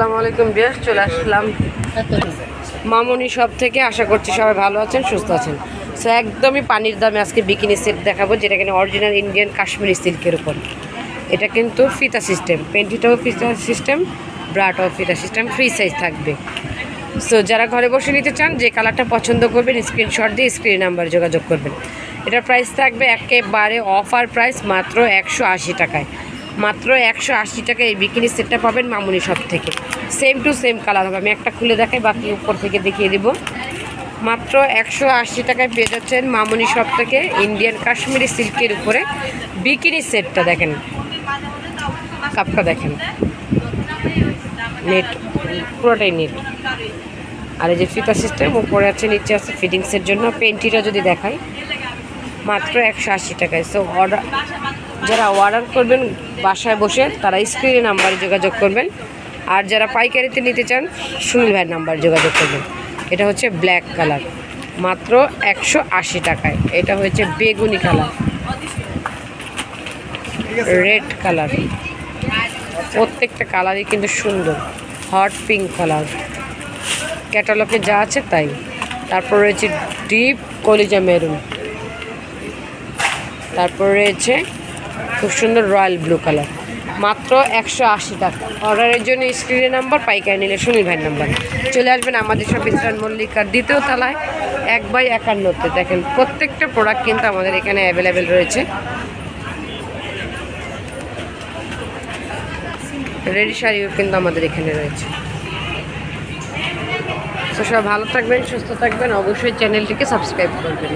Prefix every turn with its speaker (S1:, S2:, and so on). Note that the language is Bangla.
S1: আসসালামু আলাইকুম বিয়াস চলে আসলাম। মামনি সব থেকে, আশা করছি সবাই ভালো আছেন, সুস্থ আছেন। সো একদমই পানির দামে আজকে বিকিনি সেট দেখাবো, যেটা কিনা অরিজিনাল ইন্ডিয়ান কাশ্মীরি সিল্কের উপর। এটা কিন্তু ফিতা সিস্টেম পেন্টিটাও ফিতা সিস্টেম ব্রাটাও ফিতা সিস্টেম ফ্রি সাইজ থাকবে। সো যারা ঘরে বসে নিতে চান, যে কালারটা পছন্দ করবেন স্ক্রিনশট দিয়ে স্ক্রিন নাম্বার যোগাযোগ করবেন। এটার প্রাইস থাকবে একেবারে অফার প্রাইস মাত্র একশো আশি টাকায়। মাত্র একশো আশি টাকায় এই বিকিনি সেটটা পাবেন মামুনি শপ থেকে। সেম টু সেম কালার হবে। আমি একটা খুলে দেখাই, বাকি উপর থেকে দেখিয়ে দিব। মাত্র একশো আশি টাকায় পেয়ে যাচ্ছেন মামুনি শপ থেকে ইন্ডিয়ান কাশ্মীরি সিল্কের উপরে বিকিনি সেটটা দেখেন। কাপটা দেখেন। নেট পুরোটাই নেট আর এই যে ফিতা সিস্টেম উপরে আছে, নিচে আছে ফিটিংসের জন্য। পেন্টিটা যদি দেখাই, মাত্র একশো আশি টাকায়। সো অর্ডার যারা অর্ডার করবেন বাসায় বসে, তারা স্ক্রিনে নাম্বারে যোগাযোগ করবেন। আর যারা পাইকারিতে নিতে চান, সুনীল ভাইয়ের নাম্বারে যোগাযোগ করবেন। এটা হচ্ছে ব্ল্যাক কালার মাত্র একশো আশি টাকায়। এটা হয়েছে বেগুনি কালার রেড কালার প্রত্যেকটা কালারই কিন্তু সুন্দর হট পিঙ্ক কালার ক্যাটালগে যা আছে তাই। তারপর রয়েছে ডিপ কলিজা মেরুন তারপর রয়েছে খুব সুন্দর রয়্যাল ব্লু কালার। মাত্র একশো আশি টাকা। অর্ডারের জন্য স্ক্রিনের নাম্বার, পাইকারি নিলে সুনীল ভাইয়ের নাম্বার। চলে আসবেন আমাদের সব ইস্টার্ন মল্লিকার দ্বিতীয় তলায়, এক বাই একান্নতে। দেখেন, প্রত্যেকটা প্রোডাক্ট কিন্তু আমাদের এখানে অ্যাভেলেবেল রয়েছে। রেডি শাড়িও কিন্তু আমাদের এখানে রয়েছে। তো সবাই ভালো থাকবেন, সুস্থ থাকবেন। অবশ্যই চ্যানেলটিকে সাবস্ক্রাইব করবেন।